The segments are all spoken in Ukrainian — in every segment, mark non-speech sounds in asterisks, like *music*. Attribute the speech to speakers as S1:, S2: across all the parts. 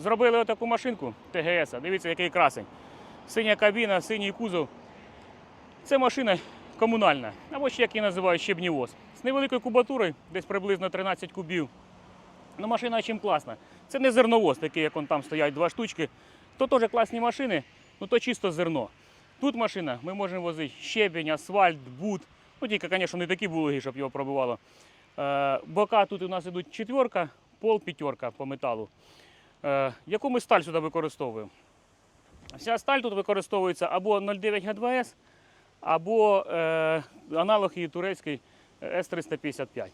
S1: Зробили отаку машинку ТГС. Дивіться, який красень. Синя кабіна, синій кузов. Це машина комунальна, або ще як її називають щебнівоз. З невеликою кубатурою, десь приблизно 13 кубів. Ну, машина чим класна. Це не зерновоз, такий, як он там стоять два штучки. То теж класні машини, ну то чисто зерно. Тут машина, ми можемо возити щебінь, асфальт, бут. Ну тільки, звісно, не такі булоги, щоб його пробивало. Е, бока тут у нас ідуть четверка, пол п'ятерка по металу. Е, яку ми сталь сюди використовуємо? Вся сталь тут використовується або 09 Г2С, або е, аналог її турецький С355.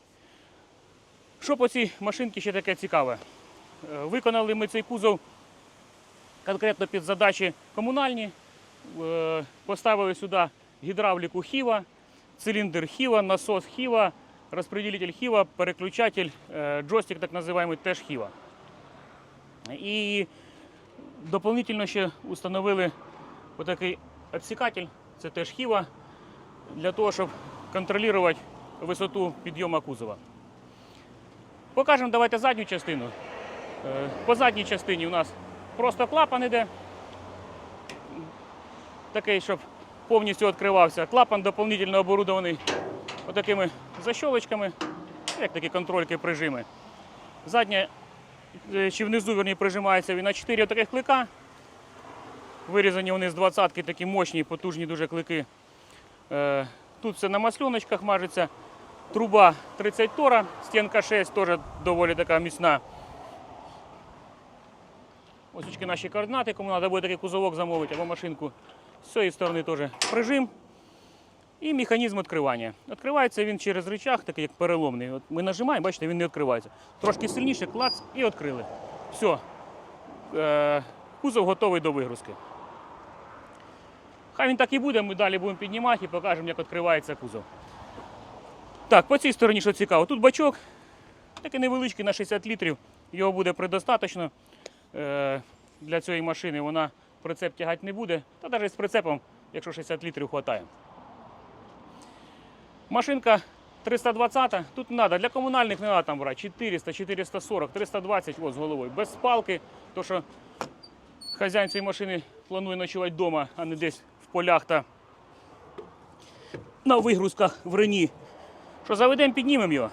S1: Що по цій машинці ще таке цікаве? Е, Виконали ми цей кузов конкретно під задачі комунальні. Е, Поставили сюди гідравліку Хіва, циліндр Хіва, насос Хіва, розподілитель Хіва, переключатель, джойстик так називаємо теж Хіва. І доповнительно ще установили отакий обсікатель, це теж Хіва, для того, щоб контролювати висоту підйому кузова. Покажемо давайте задню частину. Е, По задній частині у нас просто клапан іде. Такий, щоб повністю відкривався. Клапан доповнительно оборудований отакими защолочками, як такі контрольки прижими. Задня чи внизу верні, прижимається він на 4 таких клика. Вирізані вони з двадцятки, такі мощні, потужні дуже клики. Е, Тут все на маслюночках мажеться. Труба 30 тора, стінка 6, теж доволі така міцна. Ось наші координати, кому треба буде такий кузовок замовити або машинку. З цієї сторони теж прижим. І механізм відкривання. Відкривається він через рычаг, такий як переломний. От ми нажимаємо, бачите, він не відкривається. Трошки сильніше, клац і відкрили. Все. Е, кузов готовий до вигрузки. Хай він так і буде, ми далі будемо піднімати і покажемо, як відкривається кузов. Так, по цій стороні, що цікаво, тут бачок, такий невеличкий на 60 літрів, його буде предостаточно е, для цієї машини. Вона прицеп тягати не буде, та навіть з прицепом, якщо 60 літрів вистачає. Машинка 320, тут не треба, для комунальних не треба там брати 400, 440, 320 от, з головою, без спалки, то що хазяїн цієї машини планує ночувати вдома, а не десь в полях та на вигрузках в Рені. Що заведемо, піднімемо його.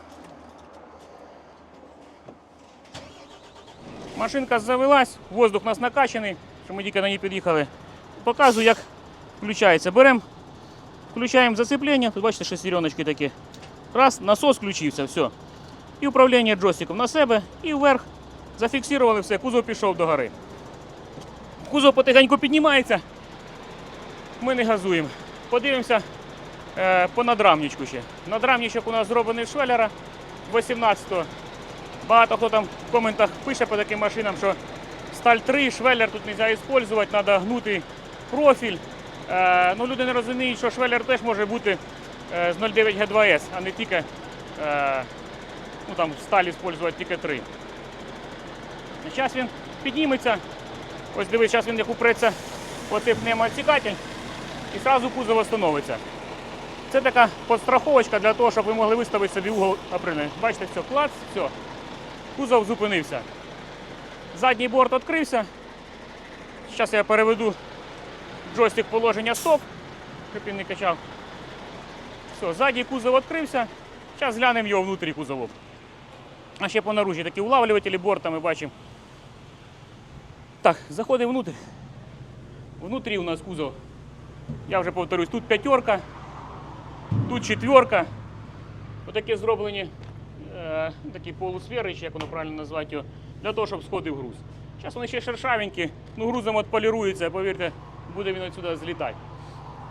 S1: Машинка завелась, воздух у нас накачаний, що ми тільки на ній під'їхали. Показую, як включається. Беремо, включаємо зацеплення. Тут бачите, шестереночки такі. Раз, насос включився, все. І управління джойстиком на себе і вверх. Зафіксували все, кузов пішов до гори. Кузов потихеньку піднімається. Ми не газуємо. Подивимося е, по надрамничку ще. Надрамничок у нас зроблений швеллера 18-го. Багато хто там в коментах пише по таким машинам, що сталь 3, швеллер тут не можна використовувати, треба гнути профіль. Е, ну, люди не розуміють, що швеллер теж може бути е, з 09 Г2С, а не тільки е, ну, там, сталь використовувати тільки 3. Зараз він підніметься. Ось дивись, зараз він як упреться оцей пневмоотсікатель і одразу кузов остановиться. Це така подстраховочка для того, щоб ви могли виставити собі угол оприни. Бачите, все, клац, все. Кузов зупинився. Задній борт відкрився. Зараз я переведу джойстик положення стоп, щоб він не качав. Все, задній кузов відкрився. Зараз глянемо його внутрі кузовок. А ще по наружі такі улавлювателі борта ми бачимо. Так, заходимо внутрь. Внутрі у нас кузов. Я вже повторюсь, тут п'ятерка, тут четверка. Отакі зроблені е, такі полусфери, чи як воно правильно назвати його, для того, щоб сходив груз. Зараз вони ще шершавенькі, ну грузом відполіруються, повірте, буде він отсюди злітати.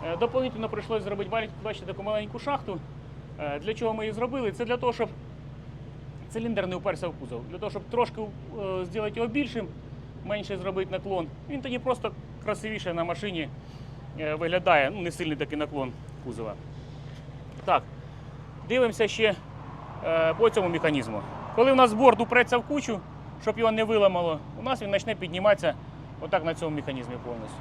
S1: Е, дополнительно прийшлося зробити бачите, таку маленьку шахту. Е, для чого ми її зробили? Це для того, щоб циліндр не уперся в кузов. Для того, щоб трошки е, зробити його більшим, менше зробити наклон. Він тоді просто красивіше на машині виглядає, ну не сильний такий наклон кузова. Так, дивимося ще по цьому механізму. Коли у нас борт упреться в кучу, щоб його не виламало, у нас він почне підніматися отак на цьому механізмі повністю.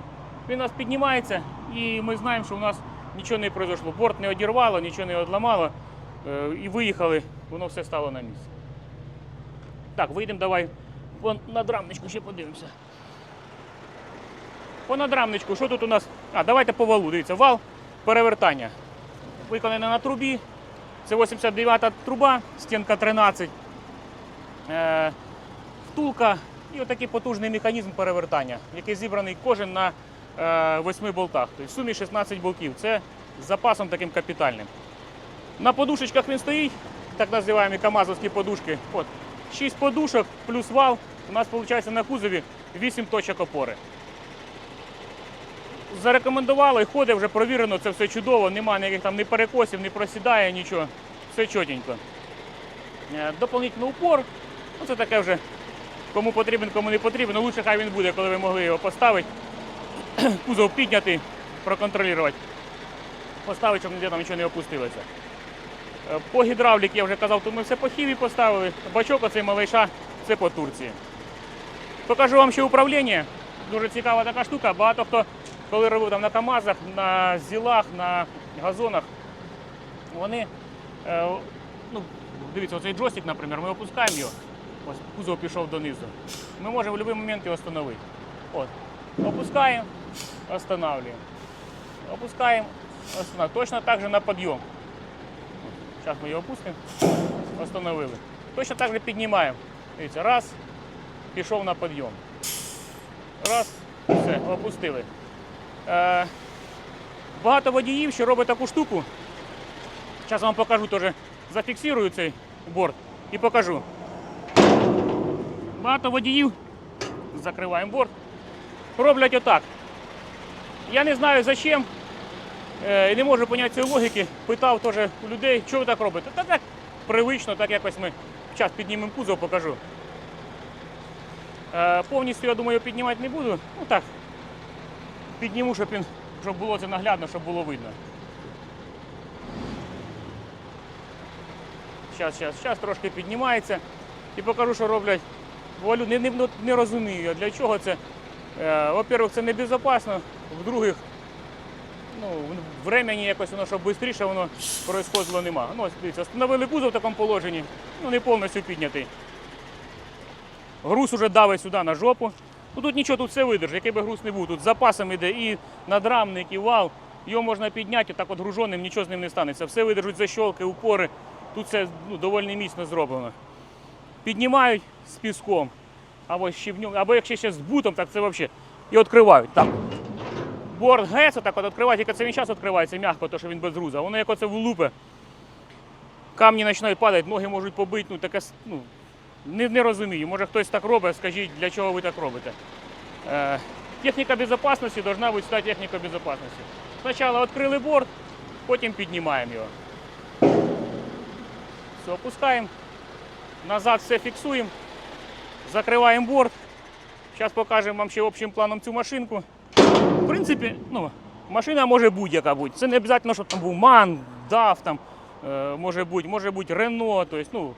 S1: Він у нас піднімається і ми знаємо, що у нас нічого не пройшло. Борт не одірвало, нічого не одламало. е, І виїхали, воно все стало на місце. Так, вийдемо давай по надрамничку ще подивимося. По надрамничку, що тут у нас? А, давайте по валу. Дивіться, вал перевертання. Виконаний на трубі. Це 89-та труба, стінка 13. Е, втулка і отакий потужний механізм перевертання, який зібраний кожен на 8 болтах. Тобто в сумі 16 болтів. Це з запасом таким капітальним. На подушечках він стоїть, так називаємо камазовські подушки. От, 6 подушок плюс вал. У нас виходить на кузові 8 точок опори. Зарекомендували, ходить, вже провірено, це все чудово, немає ніяких там ні перекосів, ні просідає, нічого. Все чотенько. Е, Дополнительний упор. Ну, це таке вже кому потрібен, кому не потрібен. Ну, лучше хай він буде, коли ви могли його поставити. *clears throat* Кузов підняти, проконтролювати. Поставити, щоб ніде там нічого не опустилося. Е, По гідравліки я вже казав, тут ми все по хіві поставили. Бачок оцей малайша, це по Турції. Покажу вам ще управління. Дуже цікава така штука. Багато хто, коли робив там на КАМАЗах, на зілах, на газонах, вони, е, ну, дивіться, оцей джойстик, наприклад, ми опускаємо його, ось кузов пішов донизу. Ми можемо в будь-який момент його встановити. От. Опускаємо, останавливаємо. Опускаємо, останавливаємо. Точно так же на підйом. Зараз ми його опустимо, остановили. Точно так же піднімаємо. Дивіться, раз, пішов на підйом. Раз, все, опустили. Е, багато водіїв, що робить таку штуку. Зараз вам покажу теж, зафіксую цей борт і покажу. Багато водіїв, закриваємо борт, роблять отак. Я не знаю за чим, е, і не можу поняти цієї логіки. Питав теж у людей, що ви так робите. Та так привично, так якось ми зараз піднімемо кузов, покажу. Е, Повністю, я думаю, піднімати не буду. Ну так, підніму, щоб, він, щоб було це наглядно, щоб було видно. Зараз, зараз, зараз трошки піднімається і покажу, що роблять. Валю, не, не, не розумію, для чого це. Е, Во-первых, це небезпечно, в-других, ну, времени якось воно, щоб швидше воно происходило нема. Ну, дивіться, встановили кузов в такому положенні, ну не повністю піднятий. Груз уже давить сюди на жопу. Ну тут нічого, тут все видержить, який би груз не був. Тут з запасом іде і надрамник, і вал. Його можна підняти, так от груженим, нічого з ним не станеться. Все видержуть защолки, упори. Тут все ну, доволі міцно зроблено. Піднімають з піском, або щебнем, або якщо ще з бутом, так це взагалі. І відкривають. Так. Борт гець, так от відкривають, тільки це він час відкривається м'яко, тому що він без груза. Воно як оце влупе. Камні починають падати, ноги можуть побити, ну таке ну, не, не розумію. Може хтось так робить, скажіть, для чого ви так робите. Е, техніка безпечності повинна бути вся техніка безпечності. Спочатку відкрили борт, потім піднімаємо його. Все, опускаємо. Назад все фіксуємо. Закриваємо борт. Зараз покажемо вам ще общим планом цю машинку. В принципі, ну, машина може будь-яка бути. Це не обов'язково, щоб там був МАН, DAF, там, е, може бути, може бути Рено. Тобто, ну,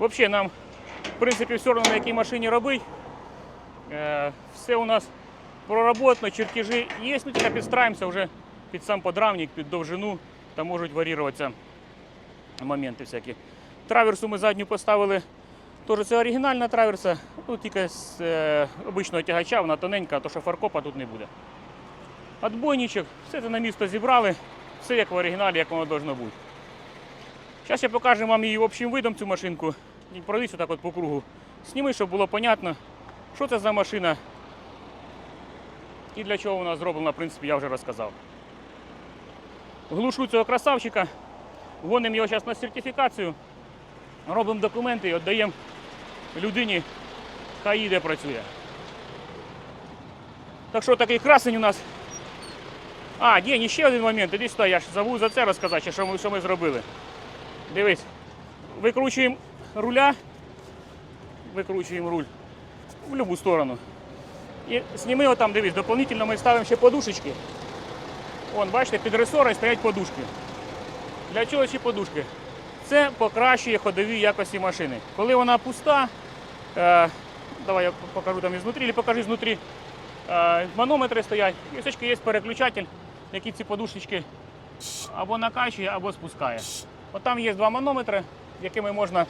S1: взагалі нам в принципі, все одно на якій машині робити. Е, все у нас проработано, чертежі є, ну тільки підстраємося вже під сам подрамник, під довжину, там можуть варіруватися моменти всякі. Траверсу ми задню поставили. Теж це оригінальна траверса, ну, тільки з е, обичного тягача, вона тоненька, то що фаркопа тут не буде. Отбойничок, все це на місто зібрали, все як в оригіналі, як воно должно бути. Зараз я покажу вам її общим видом цю машинку. І пройдись отак от по кругу. Сніми, щоб було зрозуміло, що це за машина і для чого вона зроблена, в принципі, я вже розказав. Глушу цього красавчика, гонимо його зараз на сертифікацію, робимо документи і віддаємо людині, хай їде працює. Так що такий красень у нас. А, є, ще один момент. Іди сюди, я ж забув за це розказати, що ми, що ми зробили. Дивись, викручуємо руля, викручуємо руль в будь-яку сторону. І його там, дивись, дополнительно ми ставимо ще подушечки. Вон, бачите, під ресори стоять подушки. Для чого ці подушки? Це покращує ходові якості машини. Коли вона пуста, е, давай я покажу там ізнутрі, або покажи знутрі. Е, манометри стоять, і все є переключатель, який ці подушечки або накачує, або спускає. От там є два манометри, якими можна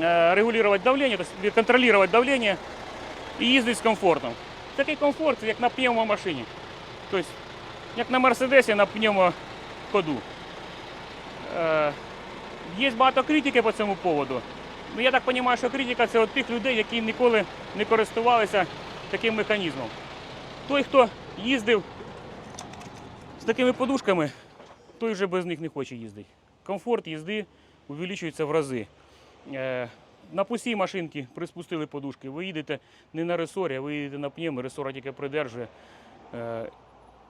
S1: е, регулювати давлення, тобто контролювати давлення і їздити з комфортом. Такий комфорт, як на пневмомашині. Тобто, як на Мерседесі на пневмоходу. Е, Є багато критики по цьому поводу. Ну, я так розумію, що критика це от тих людей, які ніколи не користувалися таким механізмом. Той, хто їздив з такими подушками, той вже без них не хоче їздити. Комфорт їзди увеличується в рази. Е, На пустій машинці приспустили подушки, ви їдете не на ресорі, а ви їдете на пневмі, ресора тільки придержує. Е,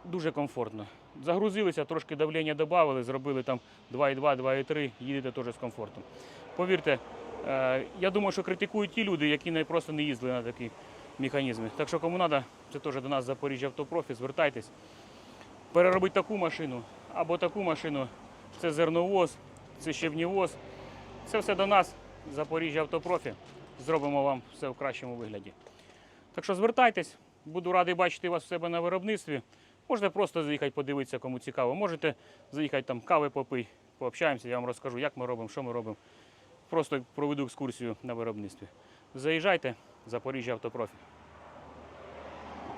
S1: Дуже комфортно. Загрузилися, трошки давлення додали, зробили там 2,2, 2,3, їдете теж з комфортом. Повірте, е, я думаю, що критикують ті люди, які просто не їздили на такі механізми. Так що кому треба, це теж до нас Запоріжжя Автопрофі, звертайтесь. Переробити таку машину або таку машину, це зерновоз, це щебнівоз. Це все до нас, Запоріжжя Автопрофі. Зробимо вам все в кращому вигляді. Так що звертайтесь, буду радий бачити вас у себе на виробництві. Можете просто заїхати подивитися, кому цікаво. Можете заїхати там кави попий, пообщаємося, я вам розкажу, як ми робимо, що ми робимо. Просто проведу екскурсію на виробництві. Заїжджайте, Запоріжжя Автопрофі.